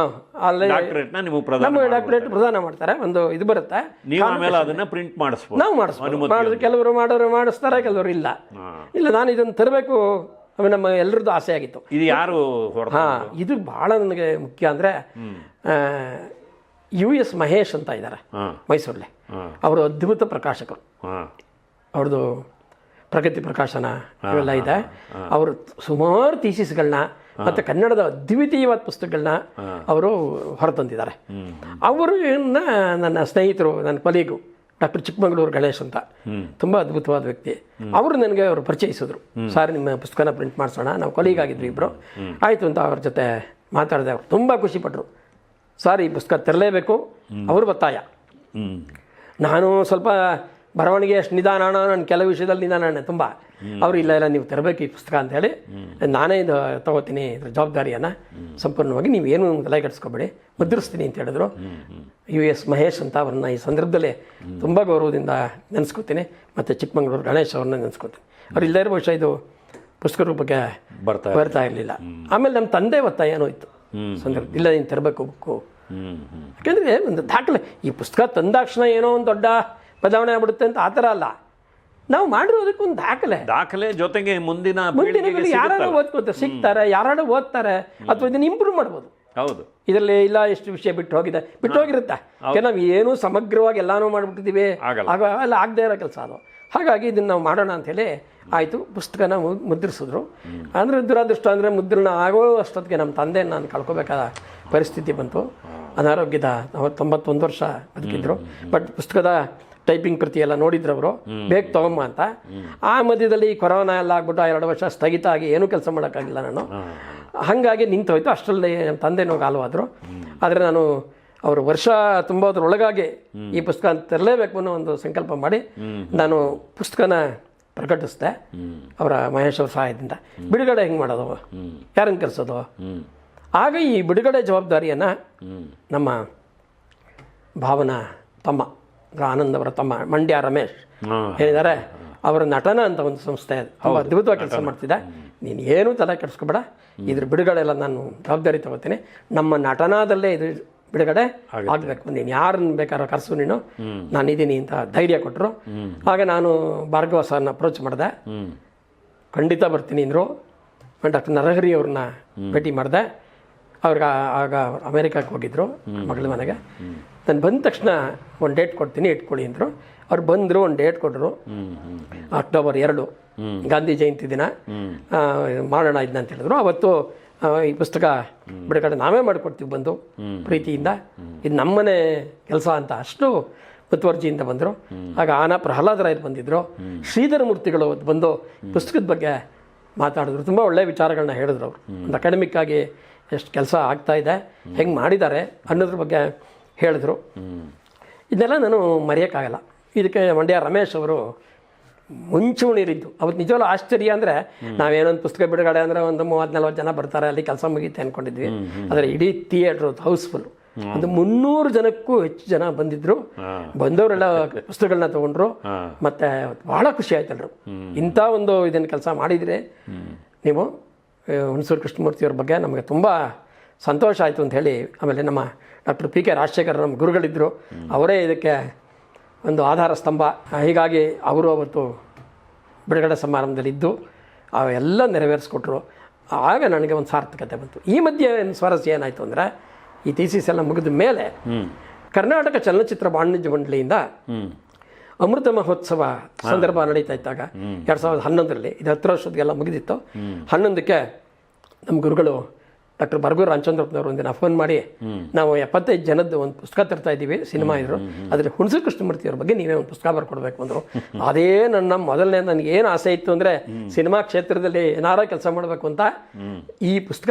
ಅಲ್ಲಿ ಡಾಕ್ಟರೇಟ್ನ ನಿಮಗೆ ಪ್ರದಾನ ಡಾಕ್ಟರೇಟ್ ಪ್ರದಾನ ಮಾಡ್ತಾರೆ. ಒಂದು ಇದು ಬರುತ್ತೆ. ನೀವು ಆಮೇಲೆ ಅದನ್ನ ಪ್ರಿಂಟ್ ಮಾಡಿಸ್ಬೋದು. ನಾವು ಮಾಡಿಸ್ಬೋದು. ಕೆಲವರು ಮಾಡೋರು ಮಾಡಿಸ್ತಾರೆ ಕೆಲವರು ಇಲ್ಲ. ಇಲ್ಲ ನಾನು ಇದನ್ನು ತರಬೇಕು ಆಮೇಲೆ ನಮ್ಮ ಎಲ್ಲರದ್ದು ಆಸೆ ಆಗಿತ್ತು. ಇದು ಯಾರು ಹಾಂ ಇದು ಬಹಳ ನನಗೆ ಮುಖ್ಯ ಅಂದರೆ ಯು ಎಸ್ ಮಹೇಶ್ ಅಂತ ಇದ್ದಾರೆ ಮೈಸೂರಲ್ಲಿ ಅವರು ಅದ್ಭುತ ಪ್ರಕಾಶಕರು. ಅವ್ರದ್ದು ಪ್ರಗತಿ ಪ್ರಕಾಶನ ಇವೆಲ್ಲ ಇದೆ. ಅವರು ಸುಮಾರು ಥೀಸಿಸ್ಗಳನ್ನ ಮತ್ತು ಕನ್ನಡದ ಅದ್ವಿತೀಯವಾದ ಪುಸ್ತಕಗಳನ್ನ ಅವರು ಹೊರತಂದಿದ್ದಾರೆ. ಅವರು ನನ್ನ ಸ್ನೇಹಿತರು ನನ್ನ ಕೊಲೀಗು ಡಾಕ್ಟರ್ ಚಿಕ್ಕಮಗಳೂರು ಗಣೇಶ್ ಅಂತ. ತುಂಬ ಅದ್ಭುತವಾದ ವ್ಯಕ್ತಿ. ಅವರು ನನಗೆ ಅವರು ಪರಿಚಯಿಸಿದ್ರು. ಸರ್ ನಿಮ್ಮ ಪುಸ್ತಕನ ಪ್ರಿಂಟ್ ಮಾಡಿಸೋಣ. ನಾವು ಕೊಲೀಗ್ ಆಗಿದ್ವಿ ಇಬ್ಬರು ಆಯಿತು ಅಂತ ಅವ್ರ ಜೊತೆ ಮಾತಾಡಿದೆ ಅವರು. ತುಂಬ ಖುಷಿಪಟ್ಟರು ಸರ್ ಈ ಪುಸ್ತಕ ತರಲೇಬೇಕು. ಅವರು ಒತ್ತಾಯ. ನಾನು ಸ್ವಲ್ಪ ಬರವಣಿಗೆ ಎಷ್ಟು ನಿಧಾನ ನಾನು ಕೆಲವು ವಿಷಯದಲ್ಲಿ ನಿಧಾನ ತುಂಬ. ಅವರು ಇಲ್ಲ ಇಲ್ಲ ನೀವು ತರಬೇಕು ಈ ಪುಸ್ತಕ ಅಂತ ಹೇಳಿ ನಾನೇ ಇದು ತಗೋತೀನಿ ಇದ್ರ ಜವಾಬ್ದಾರಿಯನ್ನು ಸಂಪೂರ್ಣವಾಗಿ ನೀವೇನು ತಲೆ ಕೆಡಿಸ್ಕೊಬೇಡಿ ಮುದ್ರಿಸ್ತೀನಿ ಅಂತ ಹೇಳಿದ್ರು. ಯು ಎಸ್ ಮಹೇಶ್ ಅಂತ ಅವ್ರನ್ನ ಈ ಸಂದರ್ಭದಲ್ಲಿ ತುಂಬ ಗೌರವದಿಂದ ನೆನೆಸ್ಕೋತೀನಿ ಮತ್ತು ಚಿಕ್ಕಮಗಳೂರು ಗಣೇಶ್ ಅವ್ರನ್ನ ನೆನೆಸ್ಕೋತೀನಿ. ಅವ್ರು ಇಲ್ಲದೇ ಇರೋ ವಿಷಯ ಇದು ಪುಸ್ತಕ ರೂಪಕ್ಕೆ ಬರ್ತಾ ಬರ್ತಾ ಇರಲಿಲ್ಲ. ಆಮೇಲೆ ನಮ್ಮ ತಂದೆ ಒತ್ತಾಯ ಏನೋ ಇತ್ತು. ಸಂದರ್ಭ ಇಲ್ಲ ನೀನು ತರಬೇಕು ಬುಕ್ಕು ಯಾಕೆಂದರೆ ಒಂದು ದಾಖಲೆ ಈ ಪುಸ್ತಕ ತಂದಾಕ್ಷಣ ಏನೋ ಒಂದು ದೊಡ್ಡ ಬದಲಾವಣೆ ಆಗ್ಬಿಡುತ್ತೆ ಅಂತ ಆ ಥರ ಅಲ್ಲ. ನಾವು ಮಾಡಿರೋದಕ್ಕೆ ಒಂದು ದಾಖಲೆ. ದಾಖಲೆ ಜೊತೆಗೆ ಮುಂದಿನ ಮುಂದಿನ ಯಾರು. ಓದ್ಕೋತಾರೆ ಸಿಗ್ತಾರೆ ಯಾರು ಓದ್ತಾರೆ ಅಥವಾ ಇದನ್ನ ಇಂಪ್ರೂವ್ ಮಾಡ್ಬೋದು. ಹೌದು. ಇದರಲ್ಲಿ ಇಲ್ಲ ಎಷ್ಟು ವಿಷಯ ಬಿಟ್ಟು ಹೋಗಿದೆ. ಬಿಟ್ಟು ಹೋಗಿರುತ್ತೆ. ನಾವು ಏನೂ ಸಮಗ್ರವಾಗಿ ಎಲ್ಲಾನು ಮಾಡಿಬಿಟ್ಟಿದ್ದೀವಿ. ಆಗ ಅಲ್ಲ ಆಗದೇ ಇರೋ ಕೆಲಸ ಅದು. ಹಾಗಾಗಿ ಇದನ್ನು ನಾವು ಮಾಡೋಣ ಅಂಥೇಳಿ ಆಯಿತು ಪುಸ್ತಕನ ಮುದ್ರಿಸಿದ್ರು. ಅಂದರೆ ದುರಾದೃಷ್ಟ ಅಂದರೆ ಮುದ್ರಣ ಆಗೋ ಅಷ್ಟೊತ್ತಿಗೆ ನಮ್ಮ ತಂದೆ ನಾನು ಕಳ್ಕೊಬೇಕಾದ ಪರಿಸ್ಥಿತಿ ಬಂತು. ಅನಾರೋಗ್ಯದ ತೊಂಬತ್ತೊಂದು ವರ್ಷ ಬದುಕಿದ್ರು. ಬಟ್ ಪುಸ್ತಕದ ಟೈಪಿಂಗ್ ಪ್ರತಿ ಎಲ್ಲ ನೋಡಿದ್ರು ಅವರು ಬೇಗ ತಗೊಂಬ ಅಂತ. ಆ ಮಧ್ಯದಲ್ಲಿ ಕೊರೋನಾ ಎಲ್ಲ ಆಗ್ಬಿಟ್ಟು ಆ ಎರಡು ವರ್ಷ ಸ್ಥಗಿತ ಆಗಿ ಏನೂ ಕೆಲಸ ಮಾಡೋಕ್ಕಾಗಿಲ್ಲ ನಾನು. ಹಾಗಾಗಿ ನಿಂತೋಯ್ತು ಅಷ್ಟರಲ್ಲಿ ನಮ್ಮ ತಂದೆನೂ ಗಾಲವಾದರು ಆದರೆ ನಾನು ಅವರು ವರ್ಷ ತುಂಬೋದ್ರೊಳಗಾಗಿ ಈ ಪುಸ್ತಕ ತರಲೇಬೇಕು ಅನ್ನೋ ಒಂದು ಸಂಕಲ್ಪ ಮಾಡಿ ನಾನು ಪುಸ್ತಕನ ಪ್ರಕಟಿಸಿದೆ ಅವರ ಮಹೇಶ್ ಅವ್ರ ಸಹಾಯದಿಂದ ಬಿಡುಗಡೆ ಹೆಂಗೆ ಮಾಡೋದು? ಯಾರನ್ನು ಕರೆಸೋದು? ಆಗ ಈ ಬಿಡುಗಡೆ ಜವಾಬ್ದಾರಿಯನ್ನು ನಮ್ಮ ಭಾವನಾ ತಮ್ಮ ಆನಂದ್ ಅವರ ತಮ್ಮ ಮಂಡ್ಯ ರಮೇಶ್ ಹೇಳಿದ್ದಾರೆ ಅವರ ನಟನ ಅಂತ ಒಂದು ಸಂಸ್ಥೆ. ತುಂಬ ಅದ್ಭುತವಾಗಿ ಕೆಲಸ ಮಾಡ್ತಿದ್ದೆ. ನೀನು ಏನೂ ತಲೆ ಕೆಡಿಸ್ಕೊಬೇಡ. ಇದ್ರ ಬಿಡುಗಡೆ ಎಲ್ಲ ನಾನು ಜವಾಬ್ದಾರಿ ತಗೋತೀನಿ. ನಮ್ಮ ನಟನಾದಲ್ಲೇ ಇದು ಬಿಡುಗಡೆ ಆಗಬೇಕು. ನೀನು ಯಾರನ್ನ ಬೇಕಾದ್ರೂ ಕರೆಸು ನೀನು. ನಾನಿದ್ದೀನಿ ಅಂತ ಧೈರ್ಯ ಕೊಟ್ಟರು ಆಗ ನಾನು ಭಾರ್ಗವ ಸರ್ನ ಅಪ್ರೋಚ್ ಮಾಡಿದೆ. ಖಂಡಿತ ಬರ್ತೀನಿ ಅಂದರು. ಡಾಕ್ಟರ್ ನರಹರಿ ಅವ್ರನ್ನ ಭೇಟಿ ಮಾಡಿದೆ. ಅವ್ರಿಗೆ ಆಗ ಅಮೇರಿಕಾಗೆ ಹೋಗಿದ್ರು ಮಗಳ ಮನೆಗೆ. ನಾನು ಬಂದ ತಕ್ಷಣ ಒಂದು ಡೇಟ್ ಕೊಡ್ತೀನಿ ಇಟ್ಕೊಳ್ಳಿ ಅಂದರು. ಅವ್ರು ಬಂದರು ಒಂದು ಡೇಟ್ ಕೊಟ್ಟರು ಅಕ್ಟೋಬರ್ ಎರಡು. ಗಾಂಧಿ ಜಯಂತಿ ದಿನ. ಮಾಡೋಣ ಇದನ್ನ ಅಂತ ಹೇಳಿದ್ರು. ಅವತ್ತು ಈ ಪುಸ್ತಕ ಬಿಡುಗಡೆ ನಾವೇ ಮಾಡಿಕೊಡ್ತೀವಿ ಬಂದು ಪ್ರೀತಿಯಿಂದ. ಇದು ನಮ್ಮನೆ ಕೆಲಸ ಅಂತ ಅಷ್ಟು ಮುತುವರ್ಜಿಯಿಂದ ಬಂದರು. ಆಗ ಆನ ಪ್ರಹ್ಲಾದರಾಯರು ಬಂದಿದ್ದರು ಶ್ರೀಧರ ಮೂರ್ತಿಗಳು ಬಂದು ಪುಸ್ತಕದ ಬಗ್ಗೆ ಮಾತಾಡಿದ್ರು. ತುಂಬ ಒಳ್ಳೆಯ ವಿಚಾರಗಳನ್ನ ಹೇಳಿದ್ರು ಅವರು. ಒಂದು ಅಕಾಡೆಮಿಕ್ ಆಗಿ ಎಷ್ಟು ಕೆಲಸ ಆಗ್ತಾ ಇದೆ ಹೆಂಗೆ ಮಾಡಿದ್ದಾರೆ ಅನ್ನೋದ್ರ ಬಗ್ಗೆ ಹೇಳಿದ್ರು. ಇದನ್ನೆಲ್ಲ ನಾನು ಮರೆಯೋಕ್ಕಾಗಲ್ಲ. ಇದಕ್ಕೆ ಮಂಡ್ಯ ರಮೇಶ್ ಅವರು ಮುಂಚೂಣಿರಿದ್ದು ಅವತ್ತು ನಿಜವಾಗ್ಲೂ ಆಶ್ಚರ್ಯ ಅಂದರೆ ನಾವೇನೊಂದು ಪುಸ್ತಕ ಬಿಡುಗಡೆ ಅಂದರೆ ಒಂದು ಮೂವತ್ತು ನಲ್ವತ್ತು ಜನ ಬರ್ತಾರೆ ಅಲ್ಲಿ ಕೆಲಸ ಮುಗೀತೆ ಅಂದ್ಕೊಂಡಿದ್ವಿ ಆದರೆ ಇಡೀ ಥಿಯೇಟ್ರ್ ಹೌಸ್ಫುಲ್ ಒಂದು ಮುನ್ನೂರು ಜನಕ್ಕೂ ಹೆಚ್ಚು ಜನ ಬಂದಿದ್ರು. ಬಂದವರೆಲ್ಲ ಪುಸ್ತಕಗಳನ್ನ ತಗೊಂಡ್ರು. ಮತ್ತೆ ಬಹಳ ಖುಷಿ ಆಯ್ತು ಎಲ್ರು ಇಂಥ ಒಂದು ಇದನ್ನು ಕೆಲಸ ಮಾಡಿದರೆ ನೀವು ಹುಣಸೂರು ಕೃಷ್ಣಮೂರ್ತಿಯವ್ರ ಬಗ್ಗೆ ನಮಗೆ ತುಂಬ ಸಂತೋಷ ಆಯಿತು ಅಂತ ಹೇಳಿ ಆಮೇಲೆ ನಮ್ಮ ಡಾಕ್ಟರ್ ಪಿ ಕೆ ರಾಜಶೇಖರ್ ನಮ್ಮ ಗುರುಗಳಿದ್ದರು ಅವರೇ ಇದಕ್ಕೆ ಒಂದು ಆಧಾರ ಸ್ತಂಭ. ಹೀಗಾಗಿ ಅವರು ಅವತ್ತು ಬಿಡುಗಡೆ ಸಮಾರಂಭದಲ್ಲಿದ್ದು ಅವೆಲ್ಲ ನೆರವೇರಿಸ್ಕೊಟ್ರು. ಆಗ ನನಗೆ ಒಂದು ಸಾರ್ಥಕತೆ ಬಂತು. ಈ ಮಧ್ಯೆ ಏನು ಸ್ವಾರಸ್ಯ ಏನಾಯಿತು ಅಂದರೆ ಈ ಥೀಸಿಸ್ ಎಲ್ಲ ಮುಗಿದ ಮೇಲೆ ಕರ್ನಾಟಕ ಚಲನಚಿತ್ರ ವಾಣಿಜ್ಯ ಮಂಡಳಿಯಿಂದ ಅಮೃತ ಮಹೋತ್ಸವ ಸಂದರ್ಭ ನಡೀತಾ ಇದ್ದಾಗ ಎರಡು ಸಾವಿರದ ಹನ್ನೊಂದರಲ್ಲಿ ಇದು ಹತ್ತು ವರ್ಷದಗೆಲ್ಲ ಮುಗಿದಿತ್ತು. ಹನ್ನೊಂದಕ್ಕೆ ನಮ್ಮ ಗುರುಗಳು ಡಾಕ್ಟರ್ ಬರ್ಗೂರು ರಾಮಚಂದ್ರಪ್ಪನವರು ಒಂದಿನ ಫೋನ್ ಮಾಡಿ ನಾವು ಎಪ್ಪತ್ತೈದು ಜನದ್ದು ಒಂದು ಪುಸ್ತಕ ತರ್ತಾ ಇದ್ದೀವಿ ಸಿನಿಮಾ ಇದ್ರು ಅದ್ರ ಹುಣಸು ಕೃಷ್ಣಮೂರ್ತಿ ಅವ್ರ ಬಗ್ಗೆ ನೀವೇ ಒಂದು ಪುಸ್ತಕ ಬರ್ಕೊಡ್ಬೇಕು ಅಂದರು. ಅದೇ ನನ್ನ ಮೊದಲನೇ ನನಗೆ ಏನು ಆಸೆ ಇತ್ತು ಅಂದರೆ ಸಿನಿಮಾ ಕ್ಷೇತ್ರದಲ್ಲಿ ಏನಾರ ಕೆಲಸ ಮಾಡಬೇಕು ಅಂತ ಈ ಪುಸ್ತಕ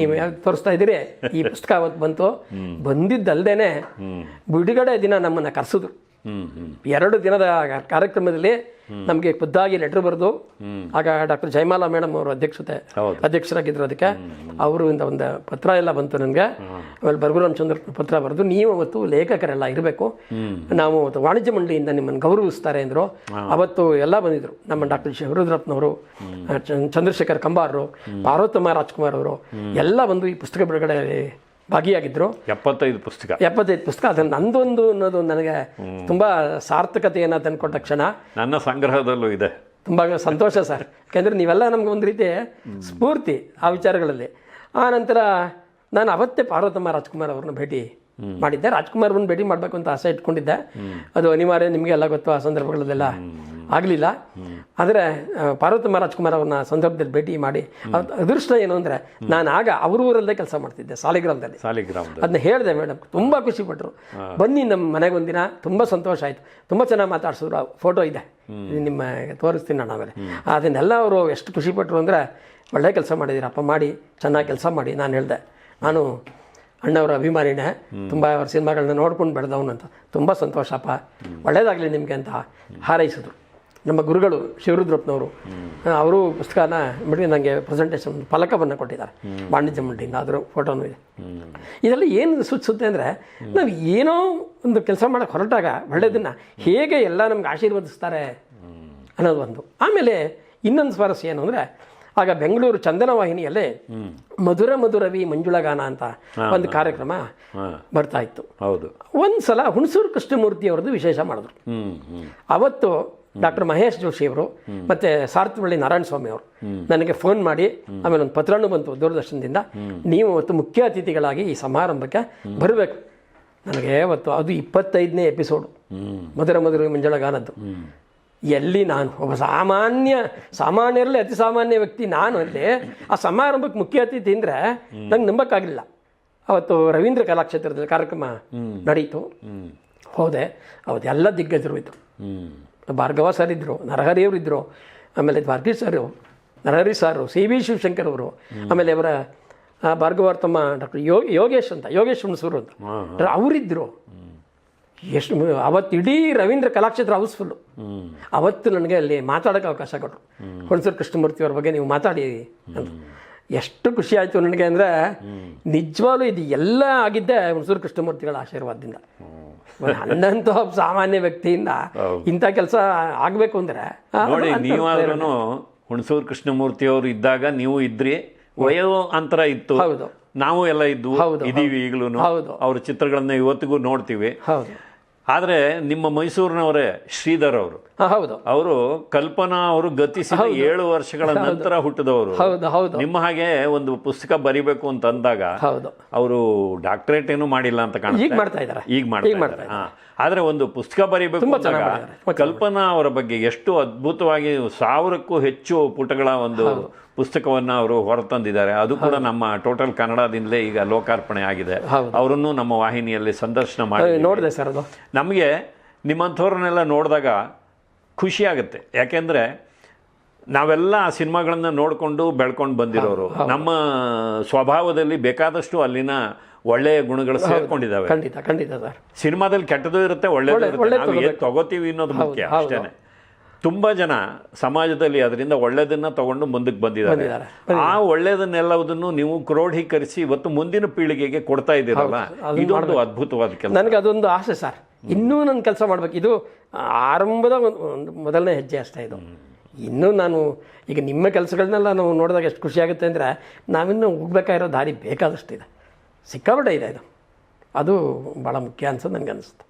ನೀವು ತೋರಿಸ್ತಾ ಇದ್ದೀರಿ ಈ ಪುಸ್ತಕ ಅವತ್ತು ಬಂತು. ಬಂದಿದ್ದಲ್ದೇನೆ ಬಿಡುಗಡೆ ದಿನ ನಮ್ಮನ್ನು ಕರೆಸಿದ್ರು. ಎರಡು ದಿನದ ಕಾರ್ಯಕ್ರಮದಲ್ಲಿ ನಮಗೆ ಖುದ್ದಾಗಿ ಲೆಟರ್ ಬರೆದು ಆಗ ಡಾಕ್ಟರ್ ಜಯಮಾಲಾ ಮೇಡಮ್ ಅವರು ಅಧ್ಯಕ್ಷತೆ ಅಧ್ಯಕ್ಷರಾಗಿದ್ರು ಅಧ್ಯಕ್ಷರಾಗಿದ್ದರು ಅದಕ್ಕೆ ಅವರಿಂದ ಒಂದು ಪತ್ರ ಎಲ್ಲ ಬಂತು ನನಗೆ. ಆಮೇಲೆ ಬರ್ಗು ರಾಮಚಂದ್ರ ಪತ್ರ ಬರೆದು ನೀವು ಅವತ್ತು ಲೇಖಕರೆಲ್ಲ ಇರಬೇಕು. ನಾವು ವಾಣಿಜ್ಯ ಮಂಡಳಿಯಿಂದ ನಿಮ್ಮನ್ನು ಗೌರವಿಸ್ತಾರೆ ಅಂದರು. ಅವತ್ತು ಎಲ್ಲ ಬಂದಿದ್ರು. ನಮ್ಮ ಡಾಕ್ಟರ್ ಶಿವರುದ್ರಪ್ಪನವರು ಚಂದ್ರಶೇಖರ್ ಕಂಬಾರರು ಪಾರ್ವತಮ್ಮ ರಾಜ್ಕುಮಾರ್ ಅವರು ಎಲ್ಲ ಬಂದು ಈ ಪುಸ್ತಕ ಬಿಡುಗಡೆ ಭಾಗಿಯಾಗಿದ್ದರು ಎಪ್ಪತ್ತೈದು ಪುಸ್ತಕ. ಎಪ್ಪತ್ತೈದು ಪುಸ್ತಕ. ಅದು ನಂದೊಂದು ಅನ್ನೋದು ನನಗೆ ತುಂಬ ಸಾರ್ಥಕತೆಯನ್ನು ತಂದುಕೊಟ್ಟ ಕ್ಷಣ. ನನ್ನ ಸಂಗ್ರಹದಲ್ಲೂ ಇದೆ. ತುಂಬ ಸಂತೋಷ ಸರ್. ಯಾಕೆಂದರೆ ನೀವೆಲ್ಲ ನಮ್ಗೆ ಒಂದು ರೀತಿ ಸ್ಫೂರ್ತಿ ಆ ವಿಚಾರಗಳಲ್ಲಿ. ಆ ನಂತರ ನಾನು ಅವತ್ತೇ ಪಾರ್ವತಮ್ಮ ರಾಜ್ಕುಮಾರ್ ಅವ್ರನ್ನ ಭೇಟಿ ಮಾಡಿದ್ದೆ. ರಾಜ್ಕುಮಾರ್ ಅವ್ರನ್ನ ಭೇಟಿ ಮಾಡಬೇಕು ಅಂತ ಆಸೆ ಇಟ್ಕೊಂಡಿದ್ದೆ. ಅದು ಅನಿವಾರ್ಯ ನಿಮಗೆ ಎಲ್ಲ ಗೊತ್ತು ಆ ಸಂದರ್ಭಗಳಲ್ಲೆಲ್ಲ. ಆಗಲಿಲ್ಲ. ಆದರೆ ಪಾರ್ವತಿ ಪಾರ್ವತಮ್ಮ ರಾಜ್ಕುಮಾರ್ ಅವ್ರನ್ನ ಸಂದರ್ಭದಲ್ಲಿ ಭೇಟಿ ಮಾಡಿ ಅದೃಷ್ಟ ಏನು ಅಂದರೆ ನಾನು ಆಗ ಅವ್ರ ಊರಲ್ಲೇ ಕೆಲಸ ಮಾಡ್ತಿದ್ದೆ ಸಾಲಿಗ್ರಾಮದಲ್ಲಿ. ಸಾಲಿಗ್ರಾಮದ ಅದನ್ನ ಹೇಳಿದೆ ಮೇಡಮ್ ತುಂಬ ಖುಷಿ ಪಟ್ಟರು ಬನ್ನಿ ನಮ್ಮ ಮನೆಗೆ ಒಂದಿನ ತುಂಬ ಸಂತೋಷ ಆಯಿತು. ತುಂಬ ಚೆನ್ನಾಗಿ ಮಾತಾಡ್ಸಿದ್ರು ಫೋಟೋ ಇದೆ. ನಿಮ್ಮ ತೋರಿಸ್ತೀನಿ ನಾನು ಆಮೇಲೆ. ಅದನ್ನೆಲ್ಲ ಅವರು ಎಷ್ಟು ಖುಷಿ ಪಟ್ಟರು ಅಂದರೆ ಒಳ್ಳೆ ಕೆಲಸ ಮಾಡಿದ್ದೀರಪ್ಪ ಮಾಡಿ ಚೆನ್ನಾಗಿ ಕೆಲಸ ಮಾಡಿ ನಾನು ಹೇಳಿದೆ. ನಾನು ಅಣ್ಣವರ ಅಭಿಮಾನಿನೇ ತುಂಬ ಅವ್ರ ಸಿನಿಮಾಗಳನ್ನ ನೋಡ್ಕೊಂಡು ಬೆಳೆದವನು ಅಂತ. ತುಂಬ ಸಂತೋಷಪ್ಪ ಒಳ್ಳೇದಾಗಲಿ ನಿಮಗೆ ಅಂತ ಹಾರೈಸಿದ್ರು. ನಮ್ಮ ಗುರುಗಳು ಶಿವರುದ್ರಪ್ಪನವರು ಅವರು ಪುಸ್ತಕನ ಬಿಡಿ ನನಗೆ ಪ್ರೆಸೆಂಟೇಷನ್ ಫಲಕವನ್ನು ಕೊಟ್ಟಿದ್ದಾರೆ. ವಾಣಿಜ್ಯ ಮಂಡಿಯಿಂದ ಅದರ ಫೋಟೋನು ಇದೆ. ಇದೆಲ್ಲ ಏನು ಸೂಚಿಸುತ್ತೆ ಅಂದರೆ ನಾವು ಏನೋ ಒಂದು ಕೆಲಸ ಮಾಡೋಕ್ಕೆ ಹೊರಟಾಗ ಒಳ್ಳೆಯದನ್ನು ಹೇಗೆ ಎಲ್ಲ ನಮ್ಗೆ ಆಶೀರ್ವದಿಸ್ತಾರೆ ಅನ್ನೋದು ಒಂದು. ಆಮೇಲೆ ಇನ್ನೊಂದು ಸ್ವಾರಸ್ಯ ಏನು ಅಂದರೆ ಆಗ ಬೆಂಗಳೂರು ಚಂದನ ವಾಹಿನಿಯಲ್ಲೇ ಮಧುರ ಮಧುರವಿ ಮಂಜುಳಗಾನ ಅಂತ ಒಂದು ಕಾರ್ಯಕ್ರಮ ಬರ್ತಾ ಇತ್ತು. ಹೌದು. ಒಂದು ಸಲ ಹುಣಸೂರು ಕೃಷ್ಣಮೂರ್ತಿ ಅವರದ್ದು ವಿಶೇಷ ಮಾಡಿದ್ರು. ಅವತ್ತು ಡಾಕ್ಟರ್ ಮಹೇಶ್ ಜೋಶಿ ಅವರು ಮತ್ತೆ ಸಾರ್ಥವಳ್ಳಿ ನಾರಾಯಣ ಸ್ವಾಮಿ ಅವರು ನನಗೆ ಫೋನ್ ಮಾಡಿ ಆಮೇಲೆ ಒಂದು ಪತ್ರನೂ ಬಂತು ದೂರದರ್ಶನದಿಂದ. ನೀವು ಅವತ್ತು ಮುಖ್ಯ ಅತಿಥಿಗಳಾಗಿ ಈ ಸಮಾರಂಭಕ್ಕೆ ಬರಬೇಕು. ನನಗೆ ಅವತ್ತು ಅದು ಇಪ್ಪತ್ತೈದನೇ ಎಪಿಸೋಡು ಮಧುರ ಮಧುರ ಮಂಜಳ ಗಾನದ್ದು. ಎಲ್ಲಿ ನಾನು ಒಬ್ಬ ಸಾಮಾನ್ಯ ಸಾಮಾನ್ಯರಲ್ಲಿ ಅತಿ ಸಾಮಾನ್ಯ ವ್ಯಕ್ತಿ ನಾನು ಅಲ್ಲಿ ಆ ಸಮಾರಂಭಕ್ಕೆ ಮುಖ್ಯ ಅತಿಥಿ ಅಂದರೆ ನಂಗೆ ನಂಬಕ್ಕಾಗಲಿಲ್ಲ. ಅವತ್ತು ರವೀಂದ್ರ ಕಲಾಕ್ಷೇತ್ರದಲ್ಲಿ ಕಾರ್ಯಕ್ರಮ ನಡೀತು. ಹೋದೆ. ಅವತ್ತೆಲ್ಲ ದಿಗ್ಗಜರು ಹ್ಮ್. ಭಾರ್ಗವ ಸರ್ ಇದ್ದರು ನರಹರಿಯವರು ಇದ್ದರು ಆಮೇಲೆ ದ್ವಾರಕಿ ಸರು ನರಹರಿ ಸಾರು ಸಿ ವಿ ಶಿವಶಂಕರ್ ಅವರು ಆಮೇಲೆ ಅವರ ಆ, ಭಾರ್ಗವ ತಮ್ಮ ಡಾಕ್ಟರ್ ಯೋ ಯೋಗೇಶ್ ಅಂತ ಯೋಗೇಶ್ ಹುಣಸೂರು ಅಂತ. ಅವರಿದ್ದರು ಎಷ್ಟು ಅವತ್ತು ಇಡೀ ರವೀಂದ್ರ ಕಲಾಕ್ಷೇತ್ರ ಹೌಸ್ಫುಲ್ಲು ಅವತ್ತು ನನಗೆ ಅಲ್ಲಿ ಮಾತಾಡೋಕೆ ಅವಕಾಶ ಕೊಟ್ಟರು ಹುಣಸೂರು ಕೃಷ್ಣಮೂರ್ತಿ ಅವ್ರ ಬಗ್ಗೆ ನೀವು ಮಾತಾಡಿ ಅಂತ. ಎಷ್ಟು ಖುಷಿ ಆಯಿತು ನನಗೆ ಅಂದರೆ ನಿಜವಾಗ್ಲೂ ಇದು ಎಲ್ಲ ಆಗಿದ್ದೆ ಹುಣಸೂರು ಕೃಷ್ಣಮೂರ್ತಿಗಳ ಆಶೀರ್ವಾದದಿಂದ. ಒಬ್ಬ [laughs] ಸಾಮಾನ್ಯ ವ್ಯಕ್ತಿಯಿಂದ ಇಂಥ ಕೆಲಸ ಆಗಬೇಕು ಅಂದರೆ ನೋಡಿ ನೀವಾದ್ರೂ ಹುಣಸೂರು ಕೃಷ್ಣಮೂರ್ತಿ ಅವರು ಇದ್ದಾಗ ನೀವು ಇದ್ರಿ ವಯೋ ಅಂತರ ಇತ್ತು. ಹೌದು. ನಾವು ಎಲ್ಲ ಇದ್ದು ಇದೀವಿ ಈಗಲೂ ಹೌದು. ಅವ್ರ ಚಿತ್ರಗಳನ್ನ ಇವತ್ತಿಗೂ ನೋಡ್ತೀವಿ. ಹೌದು. ಆದ್ರೆ ನಿಮ್ಮ ಮೈಸೂರಿನವರೇ ಶ್ರೀಧರ್ ಅವರು. ಹೌದು. ಅವರು ಕಲ್ಪನಾ ಅವರು ಗತಿಸಿದ ಏಳು ವರ್ಷಗಳ ನಂತರ ಹುಟ್ಟಿದವರು. ಹೌದು ಹೌದು. ನಿಮ್ಮ ಹಾಗೆ ಒಂದು ಪುಸ್ತಕ ಬರಿಬೇಕು ಅಂತ ಅಂದಾಗ ಹೌದು. ಅವರು ಡಾಕ್ಟರೇಟ್ ಏನು ಮಾಡಿಲ್ಲ ಅಂತ ಈಗ ಮಾಡ್ತಾ ಇದ್ದಾರೆ. ಈಗ ಮಾಡ್ತಾರೆ. ಆದ್ರೆ ಒಂದು ಪುಸ್ತಕ ಬರಿಬೇಕು ಅಂದಾಗ ಕಲ್ಪನಾ ಅವರ ಬಗ್ಗೆ ಎಷ್ಟು ಅದ್ಭುತವಾಗಿ ಸಾವಿರಕ್ಕೂ ಹೆಚ್ಚು ಪುಟಗಳ ಒಂದು ಪುಸ್ತಕವನ್ನ ಅವರು ಹೊರತಂದಿದ್ದಾರೆ. ಅದು ಕೂಡ ನಮ್ಮ ಟೋಟಲ್ ಕನ್ನಡದಿಂದಲೇ ಈಗ ಲೋಕಾರ್ಪಣೆ ಆಗಿದೆ. ಅವರನ್ನು ನಮ್ಮ ವಾಹಿನಿಯಲ್ಲಿ ಸಂದರ್ಶನ ಮಾಡಿ. ನೋಡಿದೆ ಸರ್ ಅದು. ನಮಗೆ ನಿಮ್ಮಂಥವ್ರನ್ನೆಲ್ಲ ನೋಡಿದಾಗ ಖುಷಿಯಾಗುತ್ತೆ ಯಾಕೆಂದರೆ ಯಾಕೆಂದ್ರೆ ನಾವೆಲ್ಲ ಆ ಸಿನಿಮಾಗಳನ್ನು ನೋಡ್ಕೊಂಡು ಬೆಳ್ಕೊಂಡು ಬಂದಿರೋರು. ನಮ್ಮ ಸ್ವಭಾವದಲ್ಲಿ ಬೇಕಾದಷ್ಟು ಅಲ್ಲಿನ ಒಳ್ಳೆಯ ಗುಣಗಳು ಸೇರ್ಕೊಂಡಿದ್ದಾವೆ. ಖಂಡಿತ ಖಂಡಿತ ಸರ್. ಸಿನಿಮಾದಲ್ಲಿ ಕೆಟ್ಟದೂ ಇರುತ್ತೆ ಒಳ್ಳೇದು ಇರುತ್ತೆ. ನಾವು ಏನ್ ತಗೋತೀವಿ ಅನ್ನೋದು ಮುಖ್ಯ ಅಷ್ಟೇನೆ. ತುಂಬಾ ಜನ ಸಮಾಜದಲ್ಲಿ ಅದರಿಂದ ಒಳ್ಳೇದನ್ನ ತಗೊಂಡು ಮುಂದಕ್ಕೆ ಬಂದಿದ್ದಾರೆ. ಆ ಒಳ್ಳೆಯದನ್ನೆಲ್ಲವುದನ್ನು ನೀವು ಕ್ರೋಢೀಕರಿಸಿ ಇವತ್ತು ಮುಂದಿನ ಪೀಳಿಗೆಗೆ ಕೊಡ್ತಾ ಇದ್ದೀರಲ್ಲ? ಇದೊಂದು ಅದ್ಭುತವಾದ ಕೆಲಸ. ನನಗೆ ಅದೊಂದು ಆಸೆ ಸರ್. ಇನ್ನೂ ನನ್ನ ಕೆಲಸ ಮಾಡ್ಬೇಕು. ಇದು ಆರಂಭದ ಒಂದು ಒಂದು ಮೊದಲನೇ ಹೆಜ್ಜೆ ಅಷ್ಟೇ ಇದು. ಇನ್ನೂ ನಾನು ಈಗ ನಿಮ್ಮ ಕೆಲಸಗಳನ್ನೆಲ್ಲ ನಾವು ನೋಡಿದಾಗ ಎಷ್ಟು ಖುಷಿಯಾಗುತ್ತೆ ಅಂದರೆ ನಾವಿನ್ನೂ ಹೋಗ್ಬೇಕಾಗಿರೋ ದಾರಿ ಬೇಕಾದಷ್ಟಿದೆ. ಸಿಕ್ಕಾಪಟ್ಟೆ ಇದೆ ಇದು. ಅದು ಭಾಳ ಮುಖ್ಯ ಅನ್ಸೋದು ನನಗೆ ಅನಿಸುತ್ತೆ.